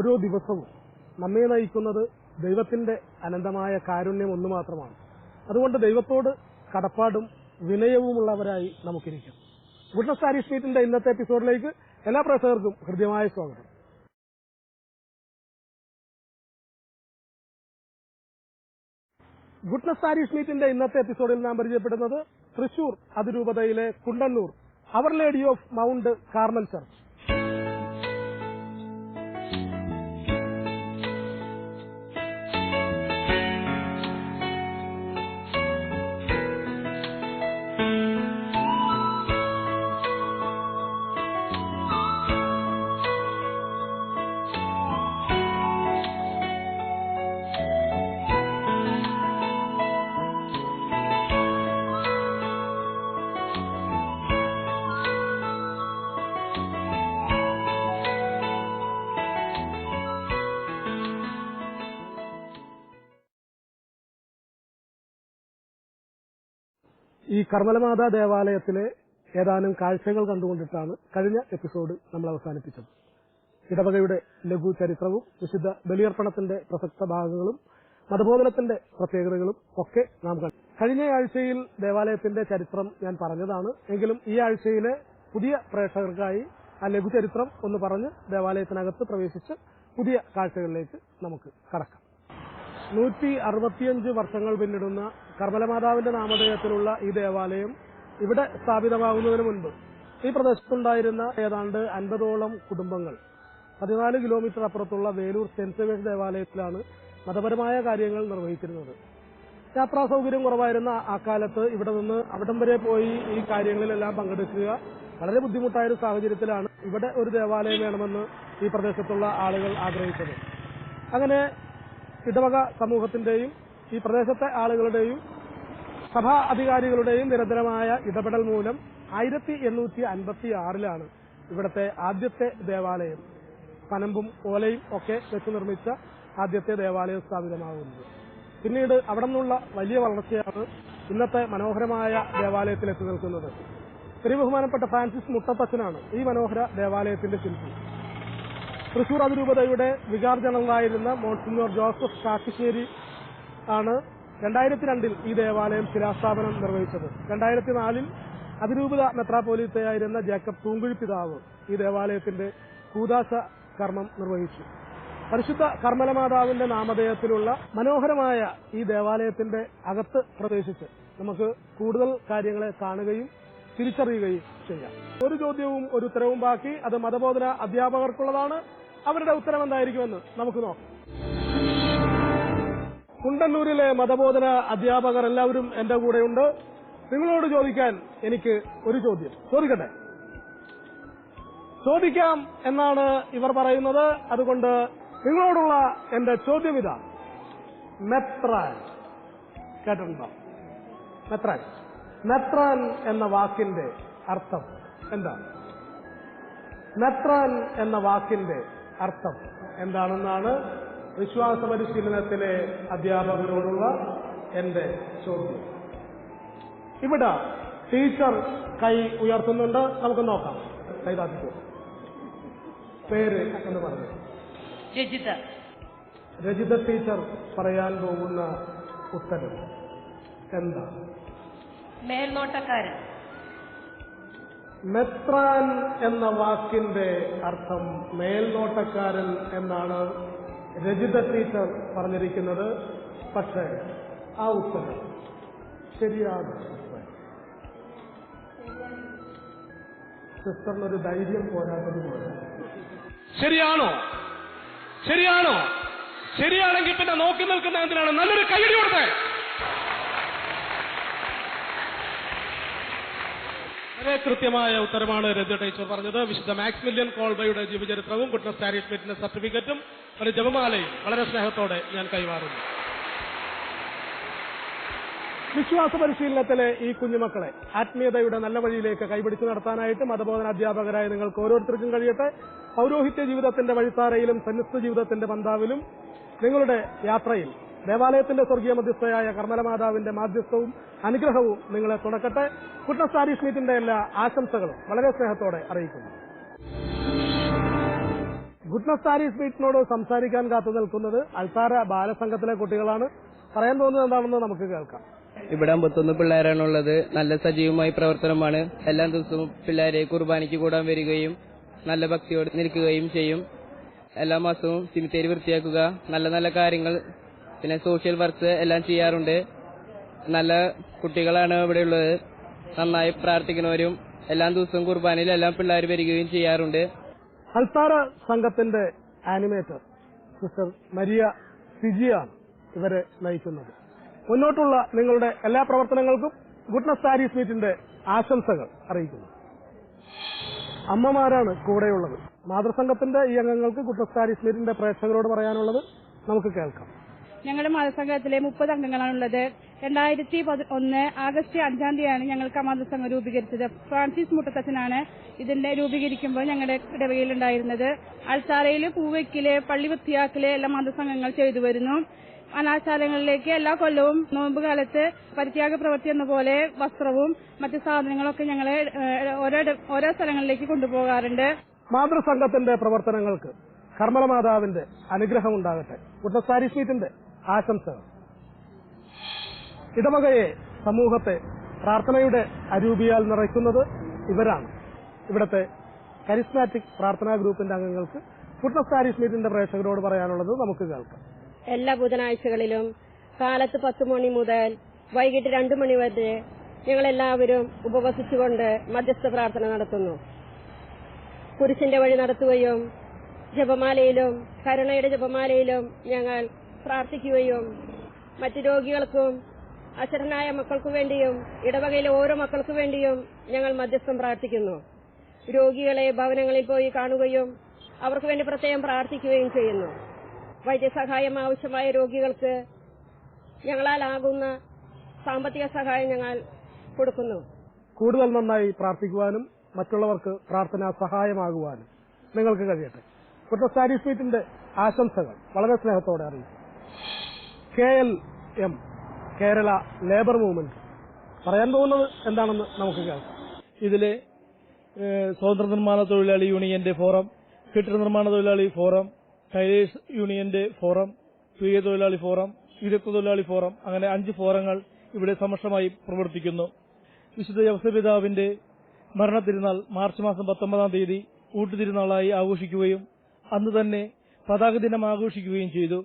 ഓരോ ദിവസവും നമ്മെ നയിക്കുന്നത് ദൈവത്തിന്റെ അനന്തമായ കാരുണ്യം ഒന്നു മാത്രമാണ്. അതുകൊണ്ട് ദൈവത്തോട് കടപ്പാടും വിനയവുമുള്ളവരായി നമുക്കിരിക്കാം. ഗുഡ്നസ് സാരി സ്ട്രീറ്റിന്റെ ഇന്നത്തെ എപ്പിസോഡിലേക്ക് എല്ലാ പ്രേക്ഷകർക്കും ഹൃദ്യമായ സ്വാഗതം. ഗുഡ്നസ് സാരി മീറ്റിന്റെ ഇന്നത്തെ എപ്പിസോഡിൽ നാം പരിചയപ്പെടുന്നത് തൃശൂർ അതിരൂപതയിലെ Kundannur Our Lady of Mount Carmel Church കർമ്മലമാതാ ദേവാലയത്തിലെ ഏതാനും കാഴ്ചകൾ കണ്ടുകൊണ്ടിട്ടാണ് കഴിഞ്ഞ എപ്പിസോഡ് നമ്മൾ അവസാനിപ്പിച്ചത്. ഇടവകയുടെ ലഘു ചരിത്രവും വിശുദ്ധ ബലിയർപ്പണത്തിന്റെ പ്രസക്ത ഭാഗങ്ങളും മതബോധനത്തിന്റെ പ്രത്യേകതകളും ഒക്കെ നാം കണ്ടു. കഴിഞ്ഞ ആഴ്ചയിൽ ദേവാലയത്തിന്റെ ചരിത്രം ഞാൻ പറഞ്ഞതാണ്. എങ്കിലും ഈ ആഴ്ചയിലെ പുതിയ പ്രേക്ഷകർക്കായി ആ ലഘുചരിത്രം ഒന്ന് പറഞ്ഞ് ദേവാലയത്തിനകത്ത് പ്രവേശിച്ച് പുതിയ കാഴ്ചകളിലേക്ക് നമുക്ക് കടക്കാം. നൂറ്റി അറുപത്തിയഞ്ച് വർഷങ്ങൾ പിന്നിടുന്ന കർമ്മലമാതാവിന്റെ നാമധേയത്തിലുള്ള ഈ ദേവാലയം ഇവിടെ സ്ഥാപിതമാകുന്നതിന് മുൻപ് ഈ പ്രദേശത്തുണ്ടായിരുന്ന ഏതാണ്ട് അൻപതോളം കുടുംബങ്ങൾ പതിനാല് കിലോമീറ്റർ അപ്പുറത്തുള്ള വേലൂർ സെന്റ് സേവേഴ്സ് ദേവാലയത്തിലാണ് മതപരമായ കാര്യങ്ങൾ നിർവഹിച്ചിരുന്നത്. യാത്രാ സൗകര്യം കുറവായിരുന്ന ആ കാലത്ത് ഇവിടെ നിന്ന് അവിടം വരെ പോയി ഈ കാര്യങ്ങളിലെല്ലാം പങ്കെടുക്കുക വളരെ ബുദ്ധിമുട്ടായ ഒരു സാഹചര്യത്തിലാണ് ഇവിടെ ഒരു ദേവാലയം വേണമെന്ന് ഈ പ്രദേശത്തുള്ള ആളുകൾ ആഗ്രഹിച്ചത്. അങ്ങനെ ഇടവക സമൂഹത്തിന്റെയും ഈ പ്രദേശത്തെ ആളുകളുടെയും സഭാ അധികാരികളുടെയും നിരന്തരമായ ഇടപെടൽ മൂലം ആയിരത്തി എണ്ണൂറ്റി അൻപത്തി ആറിലാണ് ഇവിടത്തെ ആദ്യത്തെ ദേവാലയം. പനമ്പും ഓലയും ഒക്കെ വെച്ച് നിർമ്മിച്ച ആദ്യത്തെ ദേവാലയം സ്ഥാപിതമാകുന്നത്. പിന്നീട് അവിടെ നിന്നുള്ള വലിയ വളർച്ചയാണ് ഇന്നത്തെ മനോഹരമായ ദേവാലയത്തിൽ എത്തി നിൽക്കുന്നത്. ശ്രീ ബഹുമാനപ്പെട്ട ഫ്രാൻസിസ് മുട്ടപ്പച്ചനാണ് ഈ മനോഹര ദേവാലയത്തിന്റെ ശില്പി. തൃശൂർ അതിരൂപതയുടെ വികാർ ജനറലായിരുന്ന മോൺസിഞ്ഞോർ ജോസഫ് കാക്കിശ്ശേരി ആണ് രണ്ടായിരത്തി രണ്ടിൽ ഈ ദേവാലയം ശിലാസ്ഥാപനം നിർവഹിച്ചത്. രണ്ടായിരത്തി നാലിൽ അതിരൂപത മെത്രാപോലീത്തയായിരുന്ന ജേക്കബ് തൂങ്കുഴി പിതാവ് ഈ ദേവാലയത്തിന്റെ കൂതാശ കർമ്മം നിർവഹിച്ചു. പരിശുദ്ധ കർമ്മലമാതാവിന്റെ നാമധേയത്തിലുള്ള മനോഹരമായ ഈ ദേവാലയത്തിന്റെ അകത്ത് പ്രവേശിച്ച് നമുക്ക് കൂടുതൽ കാര്യങ്ങളെ കാണുകയും തിരിച്ചറിയുകയും ചെയ്യാം. ഒരു ചോദ്യവും ഒരു ഉത്തരവും ബാക്കി. അത് മതബോധന അധ്യാപകർക്കുള്ളതാണ്. അവരുടെ ഉത്തരം എന്തായിരിക്കുമെന്ന് നമുക്ക് നോക്കാം. കുണ്ടന്നൂരിലെ മതബോധന അധ്യാപകർ എല്ലാവരും എന്റെ കൂടെയുണ്ട്. നിങ്ങളോട് ചോദിക്കാൻ എനിക്ക് ഒരു ചോദ്യം. ചോദിക്കട്ടെ? ചോദിക്കാം എന്നാണ് ഇവർ പറയുന്നത്. അതുകൊണ്ട് നിങ്ങളോടുള്ള എന്റെ ചോദ്യം ഇതാ. മെത്രാൻ. കേട്ടിട്ടുണ്ടോ? മെത്രാൻ. മെത്രാൻ എന്ന വാക്കിന്റെ അർത്ഥം എന്താണ് മെത്രാൻ എന്ന വാക്കിന്റെ അർത്ഥം എന്താണെന്നാണ് വിശ്വാസ പരിശീലനത്തിലെ അധ്യാപകരോടുള്ള എന്റെ ചോദ്യം. ഇവിടെ ടീച്ചർ കൈ ഉയർത്തുന്നുണ്ട്. നമുക്ക് നോക്കാം. കൈതാത്തിക്കോ. പേര് എന്ന് പറഞ്ഞു. രജിത. രജിത ടീച്ചർ പറയാൻ പോകുന്ന ഉത്തരം എന്താ? മേൽനോട്ടക്കാരൻ. മെത്രാൻ എന്ന വാക്കിന്റെ അർത്ഥം മേൽനോട്ടക്കാരൻ എന്നാണ്. രജിത ടീച്ചർ പറഞ്ഞിരിക്കുന്നത് പക്ഷേ ആ ഉത്തരം ശരിയാണ് സിസ്റ്ററിനൊരു ധൈര്യം പോരാത്തത് പോലെ ശരിയാണോ? ശരിയാണോ? ശരിയാണെങ്കിൽ പിന്നെ നോക്കി നിൽക്കുന്ന എന്തിനാണ്? നല്ലൊരു കൈയടി കൊടുത്തേ. വളരെ കൃത്യമായ ഉത്തരമാണ് രജ ടീച്ചർ പറഞ്ഞത്. വിശുദ്ധ മാക്സിമില്യൻ കോൾബയുടെ ജീവചരിത്രവും ഗുഡ്നസ് ഫിറ്റ്നസ് സർട്ടിഫിക്കറ്റും ഒരു ജപമാലയും വളരെ സ്നേഹത്തോടെ ഞാൻ കൈമാറുന്നു. വിശ്വാസ പരിശീലനത്തിലെ ഈ കുഞ്ഞുമക്കളെ ആത്മീയതയുടെ നല്ല വഴിയിലേക്ക് കൈപിടിച്ചു നടത്താനായിട്ട് മതബോധന അധ്യാപകരായ നിങ്ങൾക്ക് ഓരോരുത്തർക്കും കഴിയട്ടെ. പൗരോഹിത്യ ജീവിതത്തിന്റെ വഴിത്താരയിലും സന്നിസ്ഥ ജീവിതത്തിന്റെ പന്താവിലും നിങ്ങളുടെ യാത്രയിൽ ദേവാലയത്തിന്റെ സ്വർഗീയ മധ്യസ്ഥയായ കർമ്മലമാതാവിന്റെ മാധ്യസ്ഥവും അനുഗ്രഹവും നിങ്ങളെ തുണക്കട്ടെ. കുട്ടസ് സാരി സ്മീറ്റിന്റെ എല്ലാ ആശംസകളും വളരെ സ്നേഹത്തോടെ അറിയിക്കുന്നു. ഗുഡ്നസ് സാരീസ് മീറ്റിനോട് സംസാരിക്കാൻ കാത്തു നിൽക്കുന്നത് അൽസാര ബാലസംഘത്തിലെ കുട്ടികളാണ്. പറയാൻ തോന്നുന്നത് എന്താണെന്ന് നമുക്ക് കേൾക്കാം. ഇവിടെ അമ്പത്തൊന്ന് പിള്ളേരാണുള്ളത്. നല്ല സജീവമായ പ്രവർത്തനമാണ്. എല്ലാ ദിവസവും പിള്ളേരെ കുർബാനയ്ക്ക് കൂടാൻ വരികയും നല്ല ഭക്തിയോട് നിൽക്കുകയും ചെയ്യും. എല്ലാ മാസവും സിമിത്തേരി വൃത്തിയാക്കുക. നല്ല നല്ല കാര്യങ്ങൾ പിന്നെ സോഷ്യൽ വർക്ക് എല്ലാം ചെയ്യാറുണ്ട്. നല്ല കുട്ടികളാണ് ഇവിടെ ഉള്ളത്. നന്നായി പ്രാർത്ഥിക്കുന്നവരും എല്ലാ ദിവസവും കുർബാനയിൽ എല്ലാം പിള്ളേർ വരികയും ചെയ്യാറുണ്ട്. അൽത്താര സംഘത്തിന്റെ ആനിമേറ്റർ സിസ്റ്റർ മരിയ സിജിയാണ് ഇവരെ നയിക്കുന്നത്. മുന്നോട്ടുള്ള നിങ്ങളുടെ എല്ലാ പ്രവർത്തനങ്ങൾക്കും ഗുഡ്നസ് സാരീസ് മീറ്റിന്റെ ആശംസകൾ അറിയിക്കുന്നു. അമ്മമാരാണ് കൂടെയുള്ളത്. മാതൃസംഘത്തിന്റെ ഈ അംഗങ്ങൾക്ക് ഗുഡ്നസ് സാരീസ് മീറ്റിന്റെ പ്രേക്ഷകരോട് പറയാനുള്ളത് നമുക്ക് കേൾക്കാം. ഞങ്ങളുടെ മതസംഘത്തിലെ മുപ്പത് അംഗങ്ങളാണുള്ളത്. രണ്ടായിരത്തി ഒന്ന് ആഗസ്റ്റ് അഞ്ചാം തീയതിയാണ് ഞങ്ങൾക്ക് മതസംഘം രൂപീകരിച്ചത്. ഫ്രാൻസിസ് മുട്ടത്തച്ഛനാണ് ഇതിന്റെ രൂപീകരിക്കുമ്പോൾ ഞങ്ങളുടെ ഇടവകയിലുണ്ടായിരുന്നത് അൾത്താരയിൽ പൂവയ്ക്കിൽ പള്ളി വൃത്തിയാക്കൽ എല്ലാ മതസംഘങ്ങൾ ചെയ്തു വരുന്നു. അനാശാലങ്ങളിലേക്ക് എല്ലാ കൊല്ലവും നോമ്പ് കാലത്ത് പരിത്യാഗ പ്രവൃത്തി എന്ന പോലെ വസ്ത്രവും മറ്റ് സാധനങ്ങളൊക്കെ ഞങ്ങൾ ഓരോ സ്ഥലങ്ങളിലേക്ക് കൊണ്ടുപോകാറുണ്ട്. മാതൃസംഘത്തിന്റെ പ്രവർത്തനങ്ങൾക്ക് കർമ്മല മാതാവിന്റെ അനുഗ്രഹം ഉണ്ടാകട്ടെ ഗുഡ്നസ് സാരീസ് മീറ്റിന്റെ ആശംസകൾ. ഇടമകയെ സമൂഹത്തെ പ്രാർത്ഥനയുടെ അരൂപിയാൽ നിറയ്ക്കുന്നത് ഇവരാണ്. ഇവിടത്തെ കരിസ്മാറ്റിക് പ്രാർത്ഥനാ ഗ്രൂപ്പിന്റെ അംഗങ്ങൾക്ക് ഫുഡ്നസ് സാരീസ് മീറ്റിന്റെ പ്രേക്ഷകരോട് പറയാനുള്ളത് നമുക്ക് കേൾക്കാം. എല്ലാ ബുധനാഴ്ചകളിലും കാലത്ത് പത്ത് മണി മുതൽ വൈകിട്ട് രണ്ടു മണി വരെ ഞങ്ങളെല്ലാവരും ഉപവസിച്ചുകൊണ്ട് മധ്യസ്ഥ പ്രാർത്ഥന നടത്തുന്നു. കുരിശിന്റെ വഴി നടത്തുകയും ജപമാലയിലും കരുണയുടെ ജപമാലയിലും ഞങ്ങൾ പ്രാർത്ഥിക്കുകയും മറ്റ് രോഗികൾക്കും അശരണായ മക്കൾക്കു വേണ്ടിയും ഇടവകയിലെ ഓരോ മക്കൾക്കു വേണ്ടിയും ഞങ്ങൾ മധ്യസ്ഥം പ്രാർത്ഥിക്കുന്നു. രോഗികളെ ഭവനങ്ങളിൽ പോയി കാണുകയും അവർക്ക് വേണ്ടി പ്രത്യേകം പ്രാർത്ഥിക്കുകയും ചെയ്യുന്നു. വൈദ്യസഹായം ആവശ്യമായ രോഗികൾക്ക് ഞങ്ങളാലാകുന്ന സാമ്പത്തിക സഹായം ഞങ്ങൾ കൊടുക്കുന്നു. കൂടുതൽ നന്നായി പ്രാർത്ഥിക്കുവാനും മറ്റുള്ളവർക്ക് പ്രാർത്ഥന സഹായമാകുവാനും നിങ്ങൾക്ക് കഴിയട്ടെ. ഗുഡ്നസ് സ്വീറ്റിന്റെ ആശംസകൾ. വളരെ സ്നേഹത്തോടെ അറിയിക്കും K L M Kerala labour movement. പറയാൻ പോകുന്നത് എന്താണെന്ന് നമുക്ക് കേൾക്കാം. ഇതിലെ സ്വതന്ത്ര നിർമ്മാണ തൊഴിലാളി യൂണിയന്റെ ഫോറം കെട്ടിട നിർമ്മാണ തൊഴിലാളി ഫോറം ടൈലേഴ്സ് യൂണിയന്റെ ഫോറം തുയ തൊഴിലാളി ഫോറം വിദഗ്ധ തൊഴിലാളി ഫോറം അങ്ങനെ അഞ്ച് ഫോറങ്ങൾ ഇവിടെ സമർഷമായി പ്രവർത്തിക്കുന്നു. വിശുദ്ധ യവസപിതാവിന്റെ മരണത്തിരുന്നാൾ മാർച്ച് മാസം പത്തൊമ്പതാം തീയതി ഊട്ടുതിരുന്നാളായി ആഘോഷിക്കുകയും അന്ന് തന്നെ പതാക ദിനം ആഘോഷിക്കുകയും ചെയ്തു.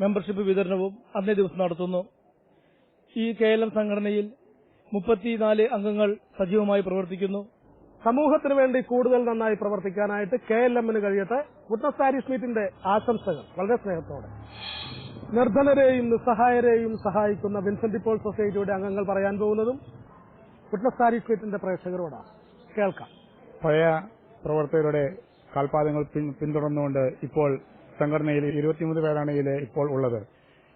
മെമ്പർഷിപ്പ് വിതരണവും അന്നേ ദിവസം നടത്തുന്നു. ഈ കെ എൽ എം സംഘടനയിൽ മുപ്പത്തിനാല് അംഗങ്ങൾ സജീവമായി പ്രവർത്തിക്കുന്നു. സമൂഹത്തിന് വേണ്ടി കൂടുതൽ നന്നായി പ്രവർത്തിക്കാനായിട്ട് കെ എൽ എമ്മിന് കഴിയട്ടെ. ഗുഡ്നസ് മീറ്റിന്റെ ആശംസകൾ. വളരെ സ്നേഹത്തോടെ. നിർധനരെയും നിസ്സഹായരെയും സഹായിക്കുന്ന വിൻസെന്റ് പോൾ സൊസൈറ്റിയുടെ അംഗങ്ങൾ പറയാൻ പോകുന്നതും ഗുഡ്നസ് സാരീസ് മീറ്റിന്റെ പ്രേക്ഷകരോടാണ്. കേൾക്കാം. പഴയ പ്രവർത്തകരുടെ കാൽപാദങ്ങൾ പിന്തുടർന്നുകൊണ്ട് ഇപ്പോൾ സംഘടനയിൽ ഇരുപത്തിമൂന്ന് പേരാണ് ഇതിൽ ഇപ്പോൾ ഉള്ളത്.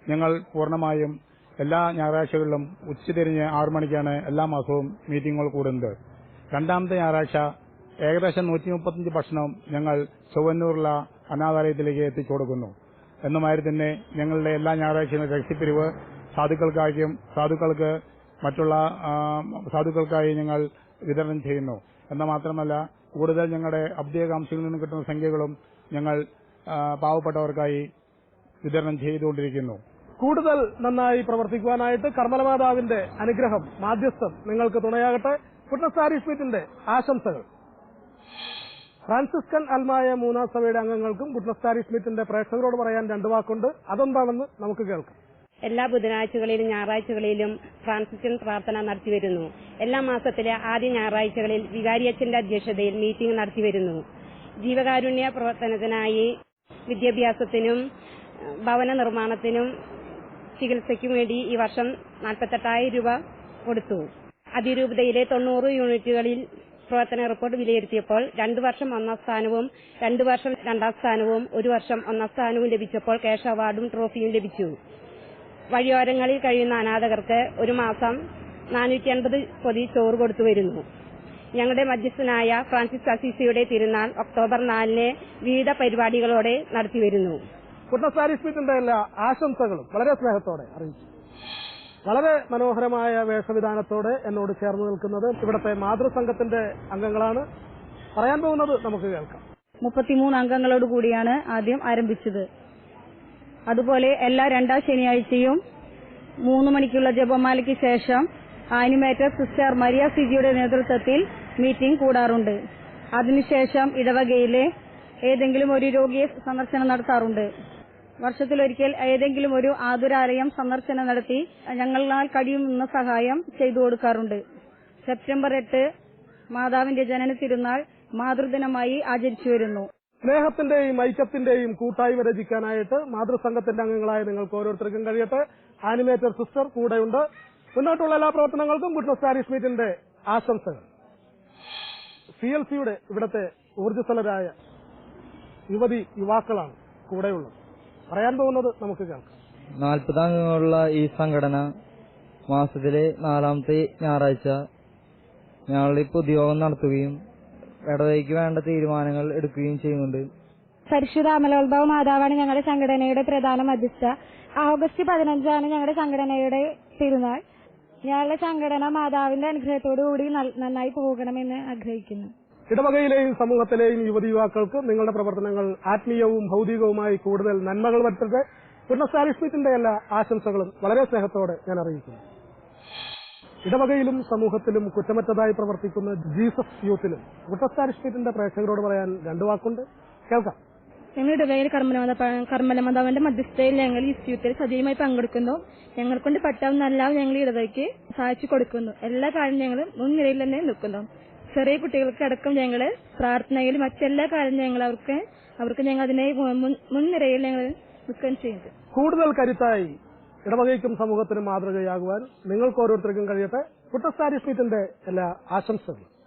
ഞങ്ങൾ പൂർണമായും എല്ലാ ഞായറാഴ്ചകളിലും ഉച്ചതിരിഞ്ഞ് ആറു മണിക്കാണ് എല്ലാ മാസവും മീറ്റിങ്ങുകൾ കൂടുന്നത്. രണ്ടാമത്തെ ഞായറാഴ്ച ഏകദേശം നൂറ്റി മുപ്പത്തിയഞ്ച് ഭക്ഷണം ഞങ്ങൾ ചൊവ്വന്നൂറുള്ള അനാഥാലയത്തിലേക്ക് എത്തിച്ചു കൊടുക്കുന്നു. എന്നുമായി തന്നെ ഞങ്ങളുടെ എല്ലാ ഞായറാഴ്ചയും രക്ഷിപ്പിരിവ് സാധുക്കൾക്കായും സാധുക്കൾക്ക് മറ്റുള്ള സാധുക്കൾക്കായി ഞങ്ങൾ വിതരണം ചെയ്യുന്നു. എന്ന് മാത്രമല്ല കൂടുതൽ ഞങ്ങളുടെ അബ്ദീയകാംക്ഷയിൽ നിന്ന് കിട്ടുന്ന സംഖ്യകളും ഞങ്ങൾ പാവപ്പെട്ടവർക്കായി വിതരണം ചെയ്തുകൊണ്ടിരിക്കുന്നു. കൂടുതൽ നന്നായി പ്രവർത്തിക്കുവാനായിട്ട് കർമ്മലമാതാവിന്റെ അനുഗ്രഹം മാധ്യസ്ഥം നിങ്ങൾക്ക് തുണയാകട്ടെ. ഗുഡ്നസ് സ്വീറ്റിന്റെ ആശംസകൾ. ഫ്രാൻസിസ്കൻ അൽമായ മൂന്നാം സഭയുടെ അംഗങ്ങൾക്കും ഗുഡ്നസ് സാരീസ് മീറ്റിന്റെ പ്രേക്ഷകരോട് പറയാൻ രണ്ടു വാക്കുണ്ട്. അതെന്താണെന്ന് നമുക്ക് കേൾക്കാം. എല്ലാ ബുധനാഴ്ചകളിലും ഞായറാഴ്ചകളിലും ഫ്രാൻസിസ്കൻ പ്രാർത്ഥന നടത്തിവരുന്നു. എല്ലാ മാസത്തിലെ ആദ്യ ഞായറാഴ്ചകളിൽ വികാരിയച്ഛന്റെ അധ്യക്ഷതയിൽ മീറ്റിംഗ് നടത്തിവരുന്നു. ജീവകാരുണ്യ പ്രവർത്തനത്തിനായി വിദ്യാഭ്യാസത്തിനും ഭവന നിർമ്മാണത്തിനും ചികിത്സയ്ക്കും വേണ്ടി ഈ വർഷം നാൽപ്പത്തെട്ടായിരം രൂപ കൊടുത്തു. അതിരൂപതയിലെ തൊണ്ണൂറ് യൂണിറ്റുകളിൽ പ്രവർത്തന റിപ്പോർട്ട് വിലയിരുത്തിയപ്പോൾ രണ്ടു വർഷം ഒന്നാം സ്ഥാനവും രണ്ടു വർഷം രണ്ടാം സ്ഥാനവും ഒരു വർഷം ഒന്നാം സ്ഥാനവും ലഭിച്ചപ്പോൾ ക്യാഷ് അവാർഡും ട്രോഫിയും ലഭിച്ചു. വഴിയോരങ്ങളിൽ കഴിയുന്ന അനാഥകർക്ക് ഒരു മാസം നാനൂറ്റി അൻപത് പൊതി ചോറ് കൊടുത്തു വരുന്നു. ഞങ്ങളുടെ മധ്യസ്ഥനായ ഫ്രാൻസിസ് അസീസിയുടെ തിരുനാൾ ഒക്ടോബർ നാലിന് വിവിധ പരിപാടികളോടെ നടത്തിവരുന്നു. എല്ലാ ആശംസകളും വളരെ സ്നേഹത്തോടെ അറിയിച്ചു. വളരെ മനോഹരമായ വേഷവിധാനത്തോടെ എന്നോട് ചേർന്ന് നിൽക്കുന്നത് ഇവിടത്തെ മാതൃസംഘത്തിന്റെ അംഗങ്ങളാണ്. പറയാൻ പോകുന്നത് നമുക്ക് കേൾക്കാം. മുപ്പത്തിമൂന്ന് അംഗങ്ങളോട് കൂടിയാണ് ആദ്യം ആരംഭിച്ചത്. അതുപോലെ എല്ലാ രണ്ടാം ശനിയാഴ്ചയും മൂന്ന് മണിക്കുള്ള ജപമാലയ്ക്ക് ശേഷം ആനിമേറ്റർ സിസ്റ്റർ മരിയ സിജിയുടെ നേതൃത്വത്തിൽ മീറ്റിംഗ് കൂടാറുണ്ട്. അതിനുശേഷം ഇടവകയിലെ ഏതെങ്കിലും ഒരു രോഗിയെ സന്ദർശനം നടത്താറുണ്ട്. വർഷത്തിലൊരിക്കൽ ഏതെങ്കിലും ഒരു ആതുരാലയം സന്ദർശനം നടത്തി ഞങ്ങളാൽ കഴിയുന്ന സഹായം ചെയ്തു കൊടുക്കാറുണ്ട്. സെപ്റ്റംബർ എട്ട് മാതാവിന്റെ ജനന തിരുനാൾ മാതൃദിനമായി ആചരിച്ചു വരുന്നു. സ്നേഹത്തിന്റെയും ഐക്യത്തിന്റെയും കൂട്ടായ്മ രചിക്കാനായിട്ട് മാതൃസംഘത്തിന്റെ അംഗങ്ങളായ നിങ്ങൾക്ക് ഓരോരുത്തർക്കും കഴിയട്ടെ. ആനിമേറ്റർ സിസ്റ്റർ കൂടെയുണ്ട്. മുന്നോട്ടുള്ള എല്ലാ പ്രവർത്തനങ്ങൾക്കും ഗുഡ് പാരീസ് മീറ്റിന്റെ ആശംസകൾ. സി എൽ സിയുടെ ഇവിടത്തെ ഊർജസ്വലരായ യുവതി യുവാക്കളാണ് കൂടെയുള്ളത്. പറയാൻ പോകുന്നത് നമുക്ക് കേൾക്കാം. നാൽപ്പതാംഗങ്ങളുള്ള ഈ സംഘടന മാസത്തിലെ നാലാമത്തെ ഞായറാഴ്ച ഞങ്ങൾ പൊതുയോഗം നടത്തുകയും ഇടവഴിക്ക് വേണ്ട തീരുമാനങ്ങൾ എടുക്കുകയും ചെയ്യുന്നുണ്ട്. പരിശുദ്ധ അമലോത്ഭവ മാതാവാണ് ഞങ്ങളുടെ സംഘടനയുടെ പ്രധാന മധ്യസ്ഥ. ഓഗസ്റ്റ് പതിനഞ്ചാണ് ഞങ്ങളുടെ സംഘടനയുടെ തിരുനാൾ ഞങ്ങളുടെ സംഘടന മാതാവിന്റെ അനുഗ്രഹത്തോടു കൂടി നന്നായി പോകണമെന്ന് ആഗ്രഹിക്കുന്നു. ഇടവകയിലെയും സമൂഹത്തിലെയും യുവതി യുവാക്കൾക്ക് നിങ്ങളുടെ പ്രവർത്തനങ്ങൾ ആത്മീയവും ഭൗതികവുമായി കൂടുതൽ നന്മകൾ വരുത്തട്ടെ പുനഃസാരിഷ്മിത്തിന്റെ എല്ലാ ആശംസകളും വളരെ സ്നേഹത്തോടെ ഞാൻ അറിയിക്കുന്നു. ഇടവകയിലും സമൂഹത്തിലും കുറ്റമറ്റതായി പ്രവർത്തിക്കുന്ന ജീസസ് യൂത്തിലും പുനഃസാരിഷ്മിത്തിന്റെ പ്രേക്ഷകരോട് പറയാൻ രണ്ടു വാക്കുണ്ട്. കേൾക്കാം. ഞങ്ങൾ ഇടവകയിൽ കർമ്മല കർമ്മല മാതാവിന്റെ മധ്യസ്ഥയിൽ ഞങ്ങൾ ഈ യൂത്തിൽ സജീവമായി പങ്കെടുക്കുന്നു. ഞങ്ങൾ കൊണ്ട് പറ്റാവുന്ന എല്ലാം ഞങ്ങൾ ഇടവയ്ക്ക് സഹായിച്ചു കൊടുക്കുന്നു. എല്ലാ കാര്യം ഞങ്ങൾ മുൻനിരയിൽ തന്നെ നിൽക്കുന്നു. ചെറിയ കുട്ടികൾക്ക് അടക്കം ഞങ്ങൾ പ്രാർത്ഥനയിൽ മറ്റെല്ലാ കാര്യം ഞങ്ങൾ അവർക്ക് അവർക്ക് ഞങ്ങൾ അതിനെ മുൻനിരയിൽ ഞങ്ങൾ നിൽക്കുകയും ചെയ്യുന്നത് കൂടുതൽ കരുത്തായി ഇടവകയ്ക്കും സമൂഹത്തിനും മാതൃകയാകുവാൻ നിങ്ങൾക്ക് ഓരോരുത്തർക്കും കഴിയട്ടെ. ഗുഡ്നസ് സ്മീറ്റിന്റെ എല്ലാ ആശംസകളും.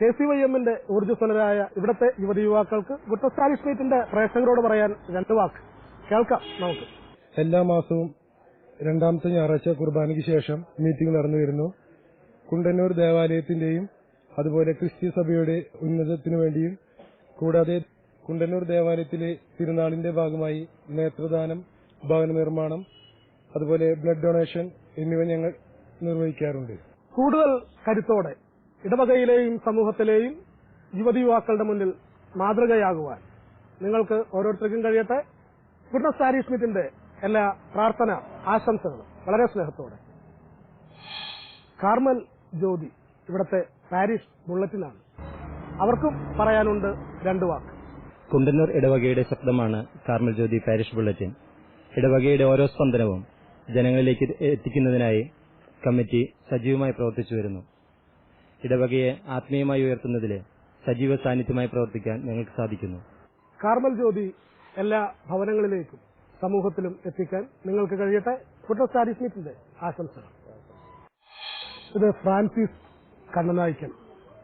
കെ സി വൈ എമ്മിന്റെ ഊർജസ്വലരായ ഇവിടത്തെ യുവതി യുവാക്കൾക്ക് ഗുട്ടസ്റ്റാലി സ്ട്രീറ്റിന്റെ മീറ്റിന്റെ പ്രേക്ഷകരോട് പറയാൻ രണ്ട് വാക്ക്. കേൾക്കാം നമുക്ക്. എല്ലാ മാസവും രണ്ടാമത്തെ ഞായറാഴ്ച കുർബാനയ്ക്ക് ശേഷം മീറ്റിംഗ് നടന്നു വരുന്നു. കുണ്ടന്നൂർ ദേവാലയത്തിന്റെയും അതുപോലെ ക്രിസ്ത്യ സഭയുടെ ഉന്നതത്തിനു വേണ്ടിയും കൂടാതെ കുണ്ടന്നൂർ ദേവാലയത്തിലെ തിരുനാളിന്റെ ഭാഗമായി നേത്രദാനം ഭവന നിർമ്മാണം അതുപോലെ ബ്ലഡ് ഡൊണേഷൻ എന്നിവ ഞങ്ങൾ നിർവഹിക്കാറുണ്ട്. കൂടുതൽ കരുത്തോടെ ഇടവകയിലെയും സമൂഹത്തിലെയും യുവതി യുവാക്കളുടെ മുന്നിൽ മാതൃകയാകുവാൻ നിങ്ങൾക്ക് ഓരോരുത്തർക്കും കഴിയട്ടെ. ഗുഡ്നസ് പാരീഷ് മിറ്റിന്റെ എല്ലാ പ്രാർത്ഥന ആശംസകളും വളരെ സ്നേഹത്തോടെ. കാർമൽ ജ്യോതി ഇവിടത്തെ പാരീസ് ബുള്ളറ്റിനാണ്. അവർക്കും പറയാനുണ്ട് രണ്ടു വാക്ക്. കുണ്ടന്നൂർ ഇടവകയുടെ ശബ്ദമാണ് കാർമൽ ജ്യോതി പാരിഷ് ബുള്ളറ്റിൻ. ഇടവകയുടെ ഓരോ സ്പന്ദനവും ജനങ്ങളിലേക്ക് എത്തിക്കുന്നതിനായി കമ്മിറ്റി സജീവമായി പ്രവർത്തിച്ചു വരുന്നു ഇടവകയെ ആത്മീയമായി ഉയർത്തുന്നതിൽ സജീവ സാന്നിധ്യമായി പ്രവർത്തിക്കാൻ ഞങ്ങൾക്ക് സാധിക്കുന്നു. കാർമൽ ജ്യോതി എല്ലാ ഭവനങ്ങളിലേക്കും സമൂഹത്തിലും എത്തിക്കാൻ നിങ്ങൾക്ക് കഴിയട്ടെ. ഗുഡ്നസ് ആശംസ. ആശംസകൾ ഇത് ഫ്രാൻസിസ് കണ്ണനായിക്കൻ.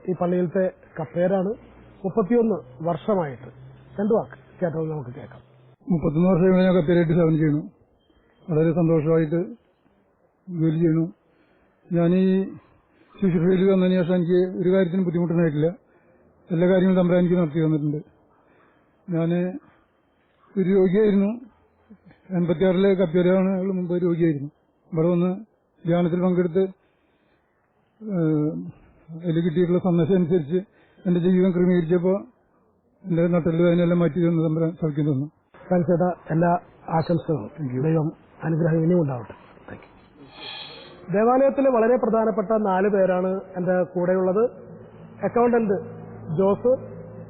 ഈ പള്ളിയിലത്തെ കപ്പേരാണ് മുപ്പത്തിയൊന്ന് വർഷമായിട്ട്. രണ്ടു വാക്ക് കേട്ടത് നമുക്ക് കേൾക്കാം. മുപ്പത്തൊന്ന് വർഷം ഞാൻ കപ്പേരായിട്ട് സേവനം ചെയ്യുന്നു. വളരെ സന്തോഷമായിട്ട് ജോലി ചെയ്യുന്നു. ഞാൻ ഈ ശുശ്രൂഷയിൽ വന്നതിന് ശേഷം എനിക്ക് ഒരു കാര്യത്തിനും ബുദ്ധിമുട്ടുണ്ടായിട്ടില്ല. എല്ലാ കാര്യങ്ങളും തമ്പ്രാൻ എനിക്ക് നടത്തി തന്നിട്ടുണ്ട്. ഞാൻ ഒരു രോഗിയായിരുന്നു. എൺപത്തിയാറിലെ കപ്പേരാണ് മുമ്പ് രോഗിയായിരുന്നു. ഇവിടെ വന്ന് ധ്യാനത്തിൽ പങ്കെടുത്ത് അതിൽ കിട്ടിയിട്ടുള്ള സന്ദേശം അനുസരിച്ച് എന്റെ ജീവിതം ക്രമീകരിച്ചപ്പോൾ എന്റെ നട്ടൽ അതിനെല്ലാം മാറ്റി തന്നു തമ്പ്രാൻ സൗഖ്യം തന്നു. എല്ലാ ആശംസകളും ദൈവം അനുഗ്രഹം ഇനിയും ഉണ്ടാവട്ടെ. ദേവാലയത്തിലെ വളരെ പ്രധാനപ്പെട്ട നാല് പേരാണ് എന്റെ കൂടെയുള്ളത്. അക്കൗണ്ടന്റ് ജോസ്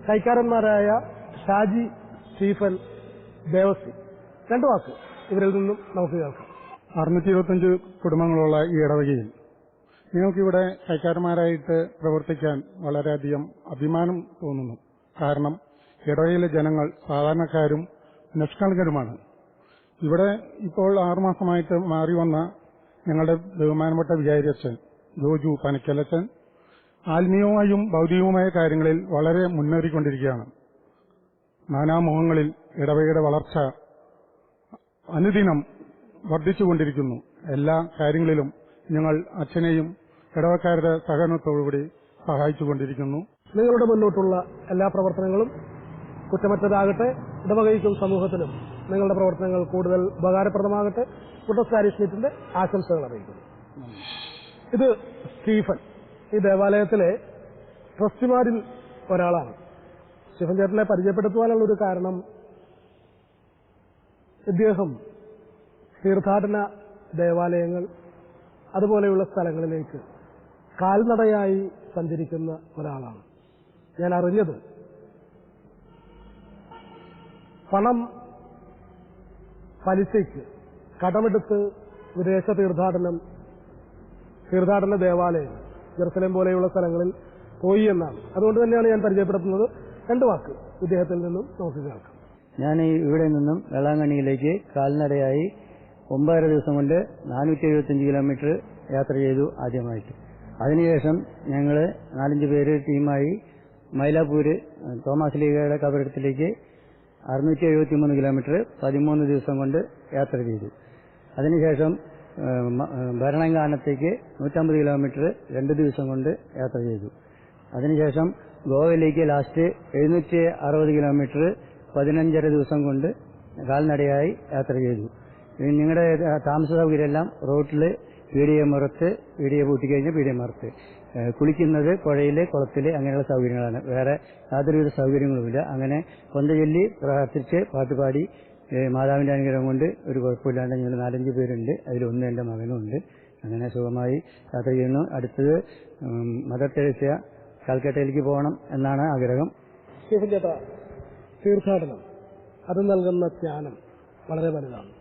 കൈക്കാരന്മാരായ ഷാജി സ്റ്റീഫൻ ദേവസി രണ്ടു വാക്ക് ഇവരിൽ നിന്നും നമുക്ക് കേൾക്കാം. അറുന്നൂറ്റി ഇരുപത്തിയഞ്ച് കുടുംബങ്ങളുള്ള ഈ ഇടവകയിൽ നിങ്ങൾക്കിവിടെ കൈക്കാരന്മാരായിട്ട് പ്രവർത്തിക്കാൻ വളരെയധികം അഭിമാനം തോന്നുന്നു. കാരണം ഇടവകയിലെ ജനങ്ങൾ സാധാരണക്കാരും നിഷ്കളങ്കരുമാണ്. ഇവിടെ ഇപ്പോൾ ആറുമാസമായിട്ട് മാറി വന്ന ഞങ്ങളുടെ ബഹുമാനപ്പെട്ട വിചാരിയച്ഛൻ ജോജു പനക്കലച്ചൻ ആത്മീയവുമായും ഭൗതികവുമായ കാര്യങ്ങളിൽ വളരെ മുന്നേറിക്കൊണ്ടിരിക്കുകയാണ്. നാനാമുഖങ്ങളിൽ ഇടവകയുടെ വളർച്ച അനുദിനം വർദ്ധിച്ചുകൊണ്ടിരിക്കുന്നു. എല്ലാ കാര്യങ്ങളിലും ഞങ്ങൾ അച്ഛനെയും ഇടവക്കാരുടെ സഹകരണത്തോടുകൂടി സഹായിച്ചുകൊണ്ടിരിക്കുന്നു. നിങ്ങളുടെ മുന്നോട്ടുള്ള എല്ലാ പ്രവർത്തനങ്ങളും കുറ്റമറ്റതാകട്ടെ ഇടവകയ്ക്കും സമൂഹത്തിനും. നിങ്ങളുടെ പ്രവർത്തനങ്ങൾ കൂടുതൽ ഉപകാരപ്രദമാകട്ടെ. പാരീസ് മീറ്റിന്റെ ആശംസകൾ അറിയിക്കുന്നു. ഇത് സ്റ്റീഫൻ. ഈ ദേവാലയത്തിലെ ട്രസ്റ്റിമാരിൽ ഒരാളാണ്. സ്റ്റീഫൻ ചേട്ടനെ പരിചയപ്പെടുത്തുവാനുള്ള ഒരു കാരണം ഇദ്ദേഹം തീർത്ഥാടന ദേവാലയങ്ങൾ അതുപോലെയുള്ള സ്ഥലങ്ങളിലേക്ക് കാൽനടയായി സഞ്ചരിക്കുന്ന ഒരാളാണ്. ഞാൻ അറിഞ്ഞത് പണം പലിശയ്ക്ക് കടമെടുത്ത് വിദേശ തീർത്ഥാടനം തീർത്ഥാടന ദേവാലയം ജെറുസലേം പോലെയുള്ള സ്ഥലങ്ങളിൽ പോയി എന്നാണ്. അതുകൊണ്ട് തന്നെയാണ് ഞാൻ പരിചയപ്പെടുത്തുന്നത്. രണ്ട് വാക്ക് ഇദ്ദേഹത്തിൽ നിന്നും നമുക്ക് കേൾക്കാം. ഞാൻ ഇവിടെ നിന്നും വേളാങ്കണ്ണിയിലേക്ക് കാൽനടയായി ഒമ്പതര ദിവസം കൊണ്ട് നാനൂറ്റി എഴുപത്തിയഞ്ച് കിലോമീറ്റർ യാത്ര ചെയ്തു ആദ്യമായിട്ട്. അതിനുശേഷം ഞങ്ങൾ നാലഞ്ച് പേര് ടീമായി മൈലാപ്പൂര് തോമസ് ലീഗയുടെ കബറിടത്തിലേക്ക് അറുന്നൂറ്റി എഴുപത്തി മൂന്ന് കിലോമീറ്റർ പതിമൂന്ന് ദിവസം കൊണ്ട് യാത്ര ചെയ്തു. അതിനുശേഷം ഭരണങ്കാനത്തേക്ക് നൂറ്റമ്പത് കിലോമീറ്റർ രണ്ട് ദിവസം കൊണ്ട് യാത്ര ചെയ്തു. അതിനുശേഷം ഗോവയിലേക്ക് ലാസ്റ്റ് എഴുന്നൂറ്റി അറുപത് കിലോമീറ്റർ പതിനഞ്ചര ദിവസം കൊണ്ട് കാൽനടയായി യാത്ര ചെയ്തു. നിങ്ങളുടെ താമസ സൗകര്യമെല്ലാം റോട്ടിൽ പീടിയ മുറത്ത് പീടിയ പൂട്ടിക്കഴിഞ്ഞ് പീടിയ മറത്ത്. കുളിക്കുന്നത് പുഴയിൽ കുളത്തിൽ അങ്ങനെയുള്ള സൗകര്യങ്ങളാണ്. വേറെ യാതൊരുവിധ സൗകര്യങ്ങളുമില്ല. അങ്ങനെ കൊന്തചൊല്ലി പ്രാർത്ഥിച്ച് പാട്ടുപാടി മാതാവിന്റെ അനുഗ്രഹം കൊണ്ട് ഒരു കുഴപ്പമില്ലാണ്ട് ഞങ്ങൾ നാലഞ്ച് പേരുണ്ട്. അതിലൊന്ന് എന്റെ മകനുണ്ട് അങ്ങനെ സുഖമായി യാത്ര ചെയ്യുന്നു. അടുത്തത് മദർ തെരേസ്യ കൽക്കട്ടയിലേക്ക് പോകണം എന്നാണ് ആഗ്രഹം. തീർത്ഥാടനം. അത് നൽകുന്ന ധ്യാനം വളരെ വലുതാണ്.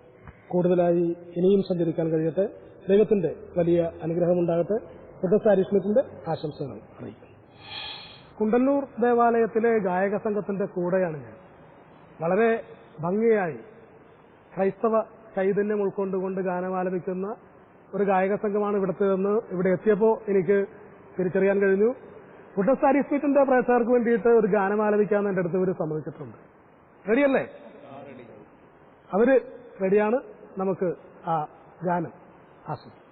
കൂടുതലായി ഇനിയും സഞ്ചരിക്കാൻ കഴിയട്ടെ. ദൈവത്തിന്റെ വലിയ അനുഗ്രഹമുണ്ടാകട്ടെ. പ്രൊഫസർ സ്മിത്തിന്റെ ആശംസകൾ അറിയിക്കും കുണ്ടന്നൂർ ദേവാലയത്തിലെ ഗായക സംഘത്തിന്റെ കൂടെയാണ് ഞാൻ. വളരെ ഭംഗിയായി ക്രൈസ്തവ ചൈതന്യം ഉൾക്കൊണ്ടുകൊണ്ട് ഗാനം ആലപിക്കുന്ന ഒരു ഗായക സംഘമാണ് ഇവിടുത്തേതെന്ന് ഇവിടെ എത്തിയപ്പോൾ എനിക്ക് തിരിച്ചറിയാൻ കഴിഞ്ഞു. ഫുഡസാരി സ്പീറ്റിന്റെ പ്രേക്ഷകർക്ക് വേണ്ടിയിട്ട് ഒരു ഗാനം ആലപിക്കാന്ന് എന്റെ അടുത്ത് ഇവർ സമ്മതിച്ചിട്ടുണ്ട്. റെഡിയല്ലേ? അവർ റെഡിയാണ്. നമുക്ക് ആ ഗാനം ആസ്വദിക്കാം.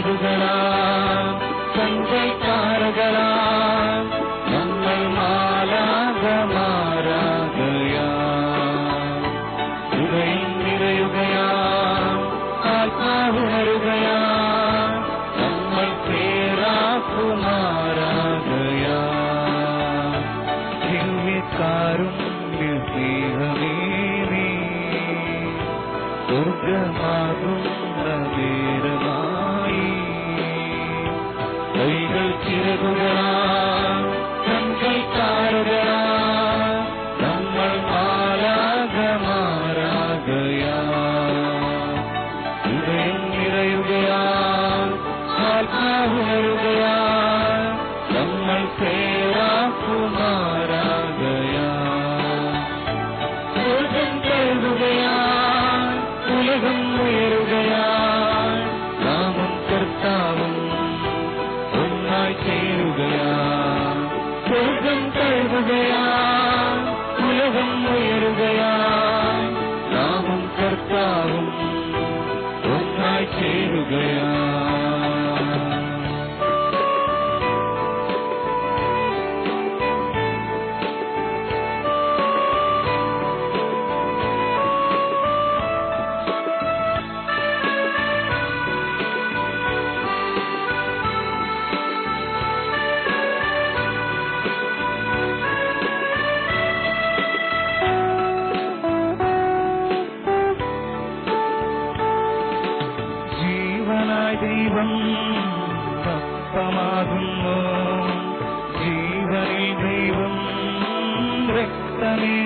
ಹುಗಣಾ ദൈവം തത്വമാകുന്നു ജീവനിൽ ദൈവം രക്തമേകുന്നു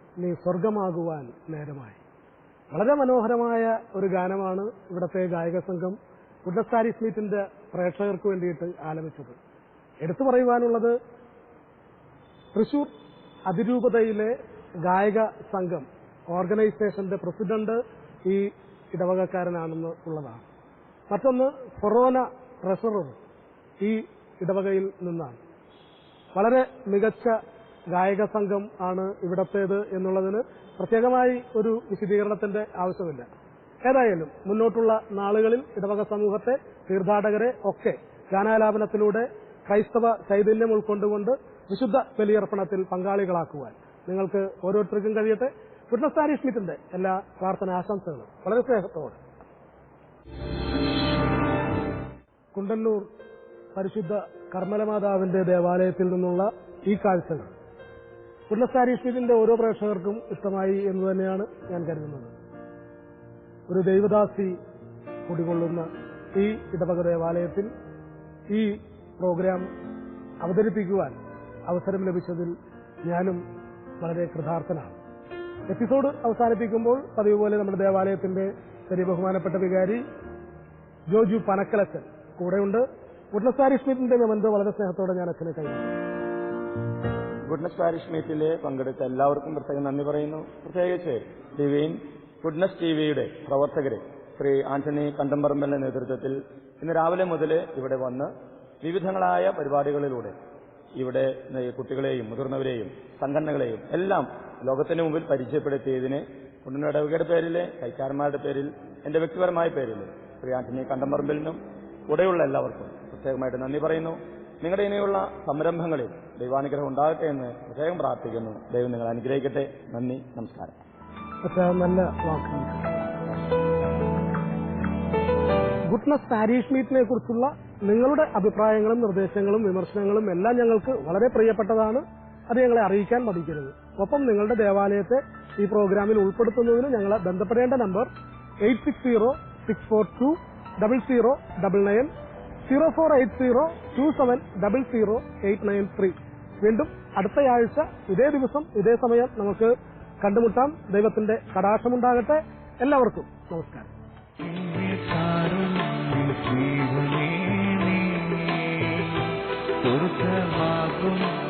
നീ സ്വർഗമാകുവാൻ നേരമായി. വളരെ മനോഹരമായ ഒരു ഗാനമാണ് ഇവിടത്തെ ഗായക സംഘം ഗുഡ്നസ്താരി സ്മീറ്റിന്റെ പ്രേക്ഷകർക്ക് വേണ്ടിയിട്ട് ആലപിച്ചത്. എടുത്തു പറയുവാനുള്ളത് തൃശൂർ അതിരൂപതയിലെ ഗായക സംഘം ഓർഗനൈസേഷന്റെ പ്രസിഡന്റ് ഈ ഇടവകക്കാരനാണെന്ന് ഉള്ളതാണ്. മറ്റൊന്ന് കൊറോന ട്രഷറർ ഈ ഇടവകയിൽ നിന്നാണ്. വളരെ മികച്ച ഗായക സംഘം ആണ് ഇവിടത്തേത് എന്നുള്ളതിന് പ്രത്യേകമായി ഒരു വിശദീകരണത്തിന്റെ ആവശ്യമില്ല. ഏതായാലും മുന്നോട്ടുള്ള നാളുകളിൽ ഇടവക സമൂഹത്തെ തീർത്ഥാടകരെ ഒക്കെ ഗാനാലാപനത്തിലൂടെ ക്രൈസ്തവ ചൈതന്യം ഉൾക്കൊണ്ടുകൊണ്ട് വിശുദ്ധ ബലിയർപ്പണത്തിൽ പങ്കാളികളാക്കുവാൻ നിങ്ങൾക്ക് ഓരോരുത്തർക്കും കഴിയട്ടെ. ഫിറ്റ്നസ് സ്മിത്തിന്റെ എല്ലാ പ്രാർത്ഥന ആശംസകളും. വളരെ സ്നേഹത്തോടെ. കുണ്ടല്ലൂർ പരിശുദ്ധ കർമ്മലമാതാവിന്റെ ദേവാലയത്തിൽ നിന്നുള്ള ഈ കാഴ്ചകൾ. ഉല്ലസാരി സ്മിതിന്റെ ഓരോ പ്രേക്ഷകർക്കും ഇഷ്ടമായി എന്ന് തന്നെയാണ് ഞാൻ കരുതുന്നത്. ഒരു ദൈവദാസി കുടികൊള്ളുന്ന ഈ ഇടവക ദേവാലയത്തിൽ ഈ പ്രോഗ്രാം അവതരിപ്പിക്കുവാൻ അവസരം ലഭിച്ചതിൽ ഞാനും വളരെ കൃതാർത്ഥനാണ്. എപ്പിസോഡ് അവസാനിപ്പിക്കുമ്പോൾ പതിവ് പോലെ നമ്മുടെ ദേവാലയത്തിന്റെ ചെറിയ ബഹുമാനപ്പെട്ട വികാരി ജോജു പനക്കലച്ചൻ കൂടെയുണ്ട്. ഉല്ലസാരി സ്മിത്തിന്റെ മെമന്ത് വളരെ സ്നേഹത്തോടെ ഞാൻ അച്ഛനെ കൈമാറി ഗുഡ്നസ് പാരിഷ് മീറ്റിൽ പങ്കെടുത്ത എല്ലാവർക്കും പ്രത്യേകം നന്ദി പറയുന്നു. പ്രത്യേകിച്ച് ഡിവൈൻ ഗുഡ്നസ് ടി വിയുടെ പ്രവർത്തകരെ ശ്രീ ആന്റണി കണ്ടംപറമ്പലിന്റെ നേതൃത്വത്തിൽ ഇന്ന് രാവിലെ മുതൽ ഇവിടെ വന്ന് വിവിധങ്ങളായ പരിപാടികളിലൂടെ ഇവിടെ കുട്ടികളെയും മുതിർന്നവരെയും സംഘടനകളെയും എല്ലാം ലോകത്തിന് മുമ്പിൽ പരിചയപ്പെടുത്തിയതിന് കുണ്ടന്നൂർ ഇടവകയുടെ പേരിൽ കൈക്കാരന്മാരുടെ പേരിൽ എന്റെ വ്യക്തിപരമായ പേരിൽ ശ്രീ ആന്റണി കണ്ടംപറമ്പലിനും കൂടെയുള്ള എല്ലാവർക്കും പ്രത്യേകമായിട്ട് നന്ദി പറയുന്നു. നിങ്ങളുടെ ഇനിയുള്ള സംരംഭങ്ങളിൽ ദൈവാനുഗ്രഹം ഉണ്ടാകട്ടെ എന്ന് പ്രത്യേകം പ്രാർത്ഥിക്കുന്നു. ദൈവം നിങ്ങൾ അനുഗ്രഹിക്കട്ടെ. നന്ദി. നമസ്കാരം. നല്ല ഗുഡ്നസ് പാരീഷ് മീറ്റിനെ കുറിച്ചുള്ള നിങ്ങളുടെ അഭിപ്രായങ്ങളും നിർദ്ദേശങ്ങളും വിമർശനങ്ങളും എല്ലാം ഞങ്ങൾക്ക് വളരെ പ്രിയപ്പെട്ടതാണ്. അത് ഞങ്ങളെ അറിയിക്കാൻ മടിക്കരുത്. ഒപ്പം നിങ്ങളുടെ ദേവാലയത്തെ ഈ പ്രോഗ്രാമിൽ ഉൾപ്പെടുത്തുന്നതിന് ഞങ്ങളെ ബന്ധപ്പെടേണ്ട number eight six zero six four two double zero double nine zero four eight zero two seven double zero eight nine three. വീണ്ടും അടുത്തയാഴ്ച ഇതേ ദിവസം ഇതേ സമയം നമുക്ക് കണ്ടുമുട്ടാം. ദൈവത്തിന്റെ കടാക്ഷമുണ്ടാകട്ടെ. എല്ലാവർക്കും നമസ്കാരം സ്വർഗമാകുന്ന